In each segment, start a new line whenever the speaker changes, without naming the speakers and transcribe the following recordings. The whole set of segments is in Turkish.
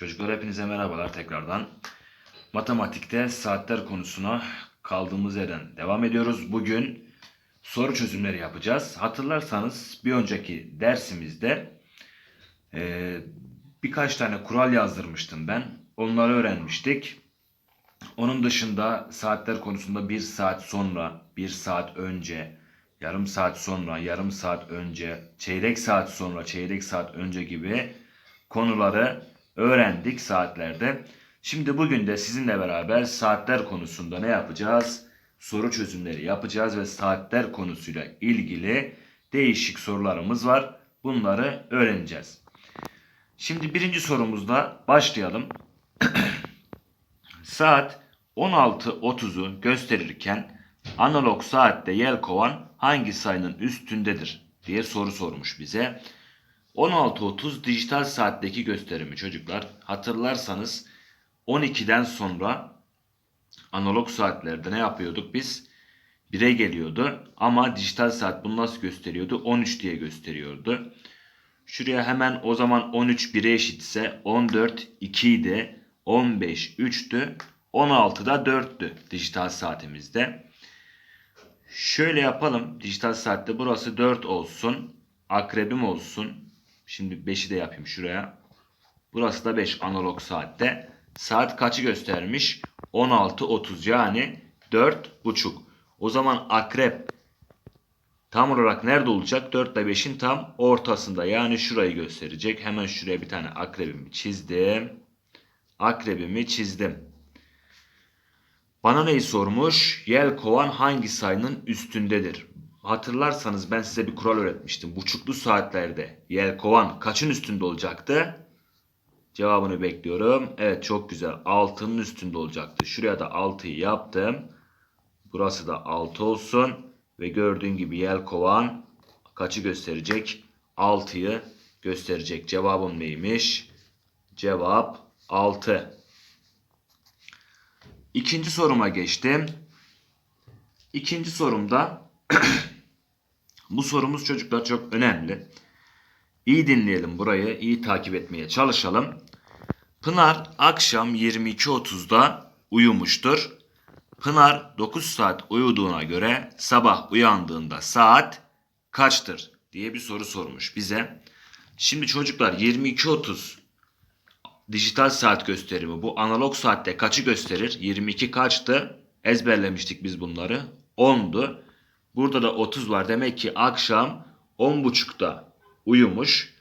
Çocuklar hepinize merhabalar tekrardan. Matematikte saatler konusuna kaldığımız yerden devam ediyoruz. Bugün soru çözümleri yapacağız. Hatırlarsanız bir önceki dersimizde eee, birkaç tane kural yazdırmıştım ben. Onları öğrenmiştik. Onun dışında saatler konusunda bir saat sonra, bir saat önce, yarım saat sonra, yarım saat önce, çeyrek saat sonra, çeyrek saat önce gibi konuları öğrendik saatlerde. Şimdi bugün de sizinle beraber saatler konusunda ne yapacağız? Soru çözümleri yapacağız ve saatler konusuyla ilgili değişik sorularımız var. Bunları öğreneceğiz. Şimdi birinci sorumuzla başlayalım. Saat 16.30'u gösterirken analog saatte yelkovan hangi sayının üstündedir diye soru sormuş bize. 16.30 dijital saatteki gösterimi çocuklar. Hatırlarsanız 12'den sonra analog saatlerde ne yapıyorduk biz? 1'e geliyordu ama dijital saat bunu nasıl gösteriyordu? 13 diye gösteriyordu. Şuraya hemen o zaman 13 1'e eşitse 14 2 idi. 15 3'tü. 16 da 4'tü dijital saatimizde. Şöyle yapalım. Dijital saatte burası 4 olsun. Akrebim olsun. Şimdi 5'i de yapayım şuraya. Burası da 5 analog saatte. Saat kaçı göstermiş? 16.30 yani 4.30. O zaman akrep tam olarak nerede olacak? 4 ile 5'in tam ortasında. Yani şurayı gösterecek. Hemen şuraya bir tane akrebimi çizdim. Akrebimi çizdim. Bana neyi sormuş? Yelkovan hangi sayının üstündedir? Hatırlarsanız ben size bir kural öğretmiştim. Buçuklu saatlerde yelkovan kaçın üstünde olacaktı? Cevabını bekliyorum. Evet çok güzel. 6'nın üstünde olacaktı. Şuraya da 6'yı yaptım. Burası da 6 olsun. Ve gördüğün gibi yelkovan kaçı gösterecek? 6'yı gösterecek. Cevabım neymiş? Cevap 6. İkinci soruma geçtim. İkinci sorumda bu sorumuz çocuklar çok önemli. İyi dinleyelim burayı, iyi takip etmeye çalışalım. Pınar akşam 22.30'da uyumuştur. Pınar 9 saat uyuduğuna göre sabah uyandığında saat kaçtır diye bir soru sormuş bize. Şimdi çocuklar 22.30 dijital saat gösterimi bu analog saatte kaçı gösterir? 22 kaçtı? Ezberlemiştik biz bunları. 10'du. Burada da 30 var. Demek ki akşam 10.30'da uyumuş.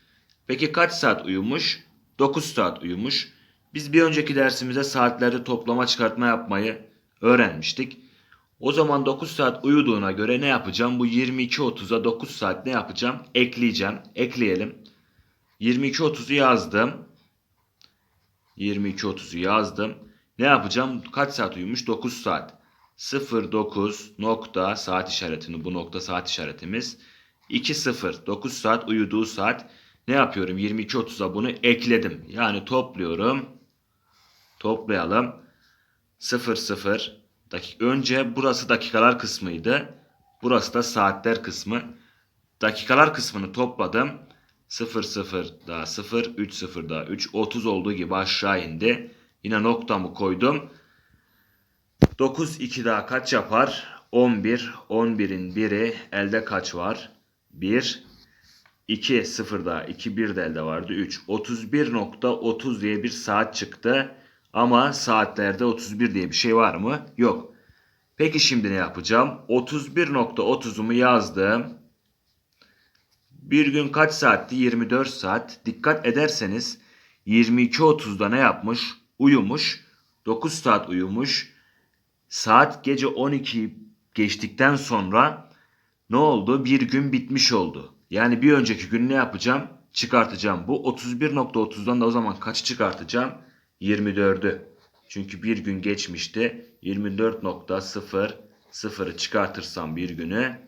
Peki kaç saat uyumuş? 9 saat uyumuş. Biz bir önceki dersimizde saatlerde toplama çıkartma yapmayı öğrenmiştik. O zaman 9 saat uyuduğuna göre ne yapacağım? Bu 22.30'a 9 saat ne yapacağım? Ekleyeceğim. Ekleyelim. 22.30'u yazdım. 22.30'u yazdım. Ne yapacağım? Kaç saat uyumuş? 9 saat. 09 nokta saat işaretini bu nokta saat işaretimiz. 20 9 saat uyuduğu saat. Ne yapıyorum? 22.30'a bunu ekledim. Yani topluyorum. Toplayalım. 00 dakika. Önce burası dakikalar kısmıydı. Burası da saatler kısmı. Dakikalar kısmını topladım. 0 0 daha 0 3 0 daha 3 30 olduğu gibi aşağı indi. Yine noktamı koydum. 9 2 daha kaç yapar? 11. 11'in biri elde kaç var? 1 2 0 daha 2 1 de elde vardı 3. 31.30 diye bir saat çıktı. Ama saatlerde 31 diye bir şey var mı? Yok. Peki şimdi ne yapacağım? 31.30'umu yazdım. Bir gün kaç saatti? 24 saat. Dikkat ederseniz 22.30'da ne yapmış? Uyumuş. 9 saat uyumuş. Saat gece 12 geçtikten sonra ne oldu? Bir gün bitmiş oldu. Yani bir önceki gün ne yapacağım? Çıkartacağım. Bu 31.30'dan da o zaman kaçı çıkartacağım? 24'ü. Çünkü bir gün geçmişti. 24.00'ı çıkartırsam bir günü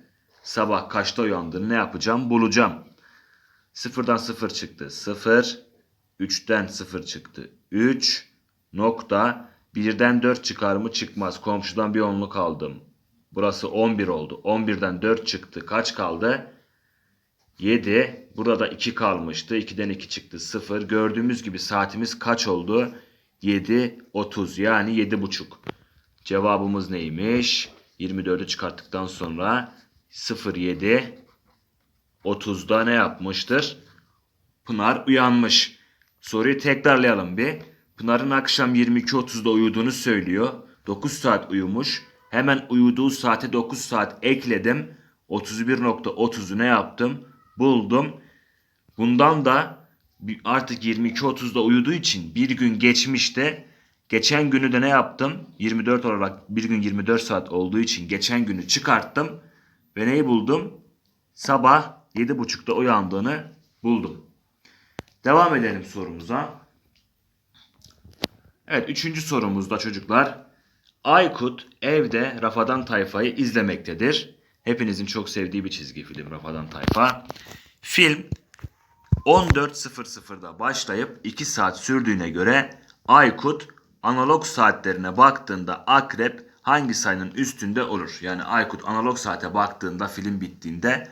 sabah kaçta uyandığını ne yapacağım? Bulacağım. Sıfırdan sıfır çıktı. Sıfır. Üçten sıfır çıktı. Üç. Nokta. Birden dört çıkar mı? Çıkmaz. Komşudan bir onluk aldım. Burası 11 oldu. 11'den 4 çıktı. Kaç kaldı? 7. Burada 2 kalmıştı. 2'den 2 çıktı 0. Gördüğümüz gibi saatimiz kaç oldu? 7.30 yani 7.30. Cevabımız neymiş? 24'ü çıkarttıktan sonra 07 30'da ne yapmıştır? Pınar uyanmış. Soruyu tekrarlayalım bir. Pınar'ın akşam 22.30'da uyuduğunu söylüyor. 9 saat uyumuş. Hemen uyuduğu saate 9 saat ekledim. 31.30'u ne yaptım? Buldum. Bundan da artık 22.30'da uyuduğu için bir gün geçmişte geçen günü de ne yaptım? 24 olarak bir gün 24 saat olduğu için geçen günü çıkarttım ve neyi buldum? Sabah 7.30'da uyandığını buldum. Devam edelim sorumuza. Evet üçüncü sorumuzda çocuklar. Aykut evde Rafadan Tayfa'yı izlemektedir. Hepinizin çok sevdiği bir çizgi film Rafadan Tayfa. Film 14.00'da başlayıp 2 saat sürdüğüne göre Aykut analog saatlerine baktığında akrep hangi sayının üstünde olur? Yani Aykut analog saate baktığında film bittiğinde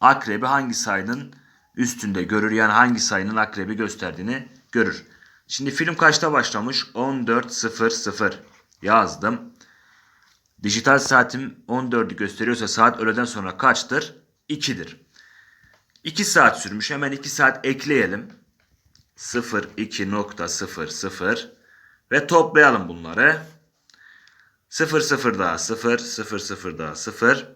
akrebi hangi sayının üstünde görür? Yani hangi sayının akrebi gösterdiğini görür. Şimdi film kaçta başlamış? 14.00 yazdım. Dijital saatim 14'ü gösteriyorsa saat öğleden sonra kaçtır? 2'dir. 2 saat sürmüş. Hemen 2 saat ekleyelim. 02.00 ve toplayalım bunları. 00 daha 0, 00 daha 0.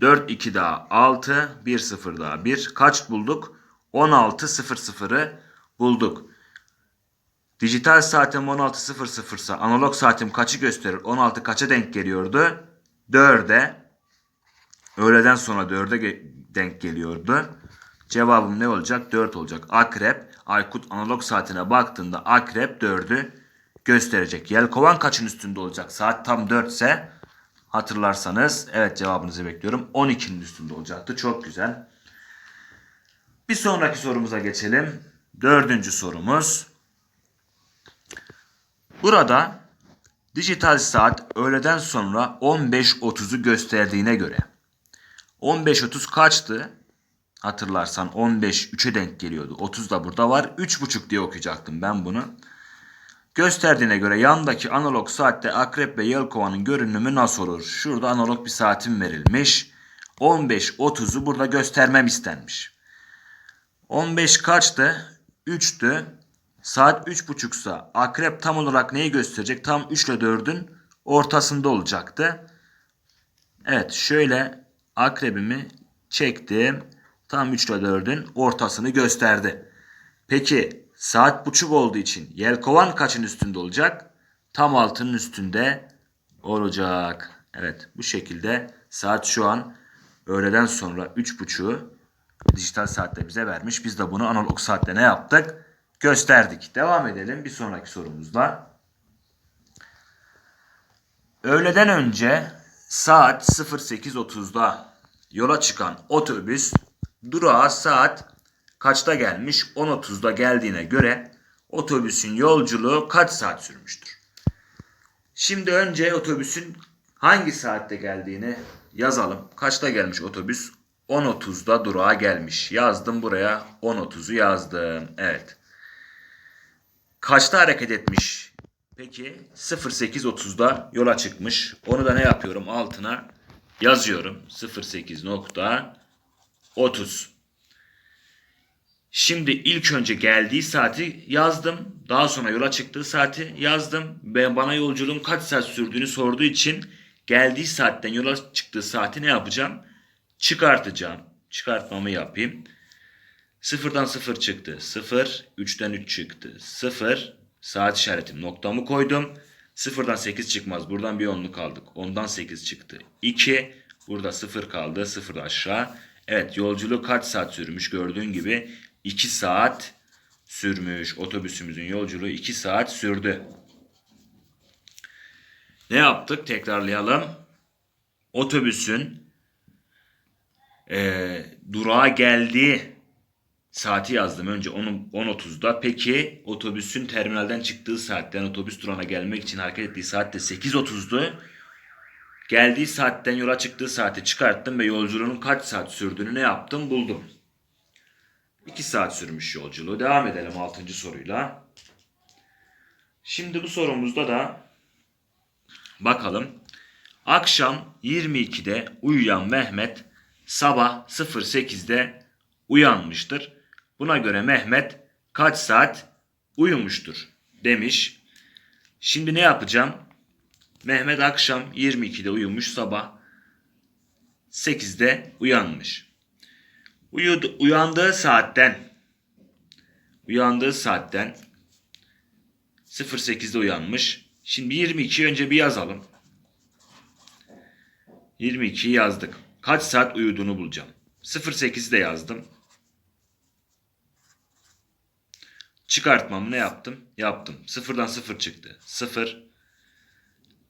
4 2 daha 6, 1 0 daha 1. Kaç bulduk? 16 00'ı bulduk. Dijital saatim 16.00 ise analog saatim kaçı gösterir? 16 kaça denk geliyordu? 4'e. Öğleden sonra 4'e ge- denk geliyordu. Cevabım ne olacak? 4 olacak. Akrep, Aykut analog saatine baktığında akrep 4'ü gösterecek. Yelkovan kaçın üstünde olacak? Saat tam 4 ise hatırlarsanız evet cevabınızı bekliyorum. 12'nin üstünde olacaktı. Çok güzel. Bir sonraki sorumuza geçelim. Dördüncü sorumuz. Burada dijital saat öğleden sonra 15.30'u gösterdiğine göre 15.30 kaçtı? Hatırlarsan 15 3'e denk geliyordu. 30 da burada var. 3.5 diye okuyacaktım ben bunu. Gösterdiğine göre yandaki analog saatte akrep ve yelkovanın görünümü nasıl olur? Şurada analog bir saatim verilmiş. 15.30'u burada göstermem istenmiş. 15 kaçtı? 3'tü. Saat 3.30 ise akrep tam olarak neyi gösterecek? Tam 3 ile 4'ün ortasında olacaktı. Evet şöyle akrebimi çektim. Tam 3 ile 4'ün ortasını gösterdi. Peki saat buçuk olduğu için yelkovan kaçın üstünde olacak? Tam altının üstünde olacak. Evet bu şekilde saat şu an öğleden sonra 3.30'u dijital saatte bize vermiş. Biz de bunu analog saatte ne yaptık? Gösterdik. Devam edelim bir sonraki sorumuzla. Öğleden önce saat 08.30'da yola çıkan otobüs durağa saat kaçta gelmiş? 10.30'da geldiğine göre otobüsün yolculuğu kaç saat sürmüştür? Şimdi önce otobüsün hangi saatte geldiğini yazalım. Kaçta gelmiş otobüs? 10.30'da durağa gelmiş. Yazdım buraya 10.30'u yazdım. Evet. Kaçta hareket etmiş? Peki 08.30'da yola çıkmış. Onu da ne yapıyorum? Altına yazıyorum. 08.30 Şimdi ilk önce geldiği saati yazdım. Daha sonra yola çıktığı saati yazdım. Ben bana yolculuğun kaç saat sürdüğünü sorduğu için geldiği saatten yola çıktığı saati ne yapacağım? Çıkartacağım. Çıkartmamı yapayım. Sıfırdan sıfır çıktı. Sıfır. Üçten üç çıktı. Sıfır. Saat işaretim noktamı koydum. Sıfırdan sekiz çıkmaz. Buradan bir onluk aldık. Ondan sekiz çıktı. İki. Burada sıfır kaldı. Sıfır aşağı. Evet yolculuk kaç saat sürmüş gördüğün gibi 2 saat sürmüş. Otobüsümüzün yolculuğu 2 saat sürdü. Ne yaptık? Tekrarlayalım. Otobüsün eee durağa geldiği saati yazdım önce 10 10.30'da. Peki otobüsün terminalden çıktığı saatten otobüs durağına gelmek için hareket ettiği saat de 8.30'du. Geldiği saatten yola çıktığı saati çıkarttım ve yolculuğun kaç saat sürdüğünü ne yaptım buldum. 2 saat sürmüş yolculuğu. Devam edelim 6. soruyla. Şimdi bu sorumuzda da bakalım. Akşam 22'de uyuyan Mehmet sabah 08'de uyanmıştır. Buna göre Mehmet kaç saat uyumuştur demiş. Şimdi ne yapacağım? Mehmet akşam 22'de uyumuş, sabah 8'de uyanmış. Uyudu, uyandığı saatten uyandığı saatten 08'de uyanmış. Şimdi 22'yi önce bir yazalım. 22'yi yazdık. Kaç saat uyuduğunu bulacağım. 08'i de yazdım. Çıkartmamı ne yaptım? Yaptım. Sıfırdan sıfır çıktı. Sıfır.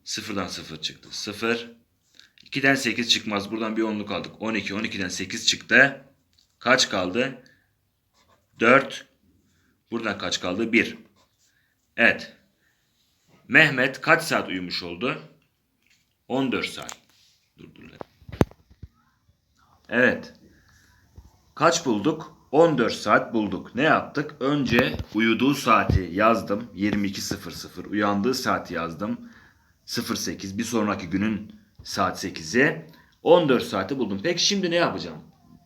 Sıfırdan sıfır çıktı. Sıfır. 2'den 8 çıkmaz. Buradan bir onluk aldık. 12. 12'den 8 çıktı. Kaç kaldı? 4. Buradan kaç kaldı? 1. Evet. Mehmet kaç saat uyumuş oldu? 14 saat. Dur dur. Evet. Kaç bulduk? 14 saat bulduk. Ne yaptık? Önce uyuduğu saati yazdım. 22.00. Uyandığı saati yazdım. 08. Bir sonraki günün saat 8'i. 14 saati buldum. Peki şimdi ne yapacağım?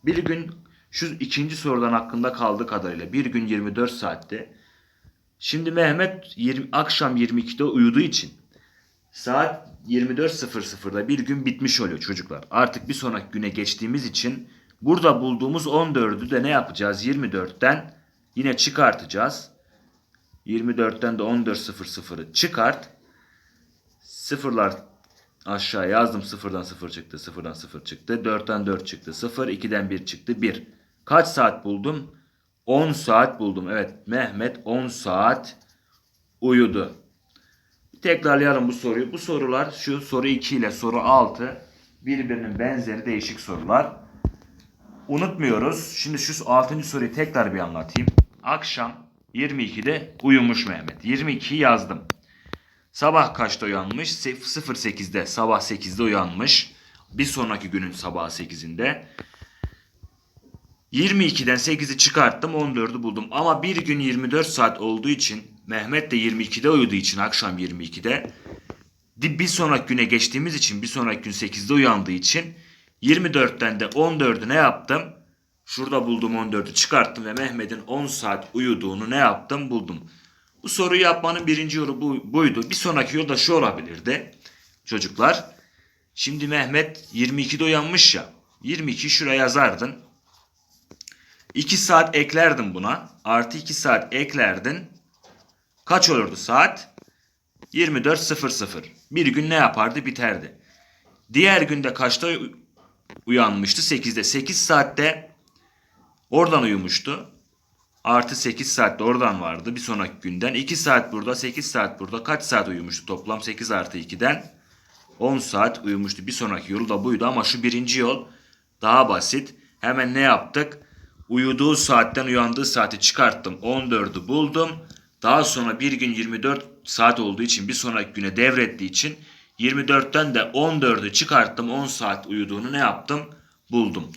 Bir gün şu ikinci sorudan hakkında kaldığı kadarıyla bir gün 24 saatte. Şimdi Mehmet 20, akşam 22'de uyuduğu için saat 24.00'da bir gün bitmiş oluyor çocuklar. Artık bir sonraki güne geçtiğimiz için burada bulduğumuz 14'ü de ne yapacağız? 24'ten yine çıkartacağız. 24'ten de 14.00'ı çıkart. Sıfırlar aşağı yazdım. Sıfırdan sıfır çıktı. Sıfırdan sıfır çıktı. 4'ten 4 çıktı. 0. 2'den 1 çıktı. 1. Kaç saat buldum? 10 saat buldum. Evet Mehmet 10 saat uyudu. Tekrarlayalım bu soruyu. Bu sorular şu soru 2 ile soru 6 birbirinin benzeri değişik sorular. Unutmuyoruz. Şimdi şu 6. soruyu tekrar bir anlatayım. Akşam 22'de uyumuş Mehmet. 22'yi yazdım. Sabah kaçta uyanmış? 08'de. Sabah 8'de uyanmış. Bir sonraki günün sabah 8'inde. 22'den 8'i çıkarttım 14'ü buldum. Ama bir gün 24 saat olduğu için Mehmet de 22'de uyuduğu için akşam 22'de bir sonraki güne geçtiğimiz için bir sonraki gün 8'de uyandığı için 24'ten de 14'ü ne yaptım? Şurada bulduğum 14'ü çıkarttım ve Mehmet'in 10 saat uyuduğunu ne yaptım? Buldum. Bu soruyu yapmanın birinci yolu bu, buydu. Bir sonraki yol da şu olabilirdi. Çocuklar. Şimdi Mehmet 22'de uyanmış ya. 22 şuraya yazardın. 2 saat eklerdin buna. Artı 2 saat eklerdin. Kaç olurdu saat? 24.00. Bir gün ne yapardı? Biterdi. Diğer günde kaçta uyanmıştı? 8'de. 8 saatte oradan uyumuştu. Artı 8 saat de oradan vardı bir sonraki günden. 2 saat burada 8 saat burada. Kaç saat uyumuştu toplam? 8 artı 2'den 10 saat uyumuştu. Bir sonraki yolu da buydu ama şu birinci yol daha basit. Hemen ne yaptık? Uyuduğu saatten uyandığı saati çıkarttım. 14'ü buldum. Daha sonra bir gün 24 saat olduğu için bir sonraki güne devrettiği için 24'ten de 14'ü çıkarttım. 10 saat uyuduğunu ne yaptım? Buldum.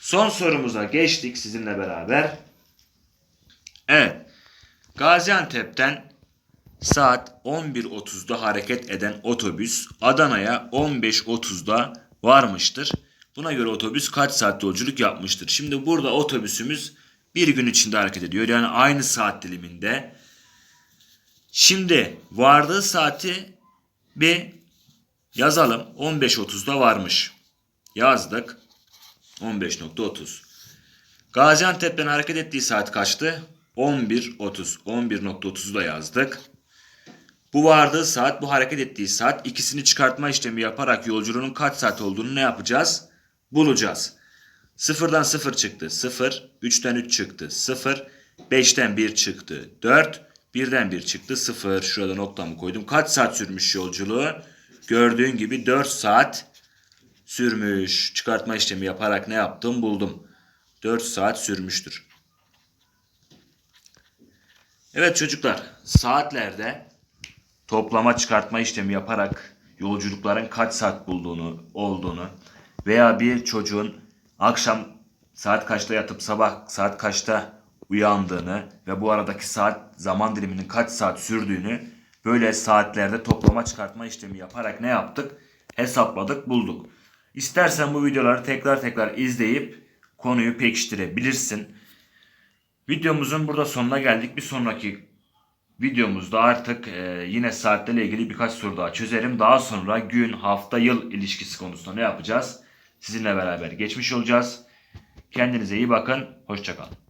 Son sorumuza geçtik sizinle beraber. Evet. Gaziantep'ten saat 11.30'da hareket eden otobüs Adana'ya 15.30'da varmıştır. Buna göre otobüs kaç saat yolculuk yapmıştır? Şimdi burada otobüsümüz bir gün içinde hareket ediyor. Yani aynı saat diliminde. Şimdi vardığı saati bir yazalım. 15.30'da varmış. Yazdık. 15.30. Gaziantep'ten hareket ettiği saat kaçtı? 11.30. 11.30'u da yazdık. Bu vardığı saat, bu hareket ettiği saat ikisini çıkartma işlemi yaparak yolculuğun kaç saat olduğunu ne yapacağız? Bulacağız. Sıfırdan sıfır çıktı. Sıfır. Üçten üç çıktı. Sıfır. Beşten bir çıktı. Dört. Birden bir çıktı. Sıfır. Şurada noktamı koydum. Kaç saat sürmüş yolculuğu? Gördüğün gibi 4 saat sürmüş. Çıkartma işlemi yaparak ne yaptım buldum. 4 saat sürmüştür. Evet çocuklar saatlerde toplama çıkartma işlemi yaparak yolculukların kaç saat bulduğunu, olduğunu veya bir çocuğun akşam saat kaçta yatıp sabah saat kaçta uyandığını ve bu aradaki saat zaman diliminin kaç saat sürdüğünü böyle saatlerde toplama çıkartma işlemi yaparak ne yaptık? Hesapladık, bulduk. İstersen bu videoları tekrar tekrar izleyip konuyu pekiştirebilirsin. Videomuzun burada sonuna geldik. Bir sonraki videomuzda artık e, yine saatlerle ilgili birkaç soru daha çözerim. Daha sonra gün, hafta, yıl ilişkisi konusunda ne yapacağız? Sizinle beraber geçmiş olacağız. Kendinize iyi bakın. Hoşçakalın.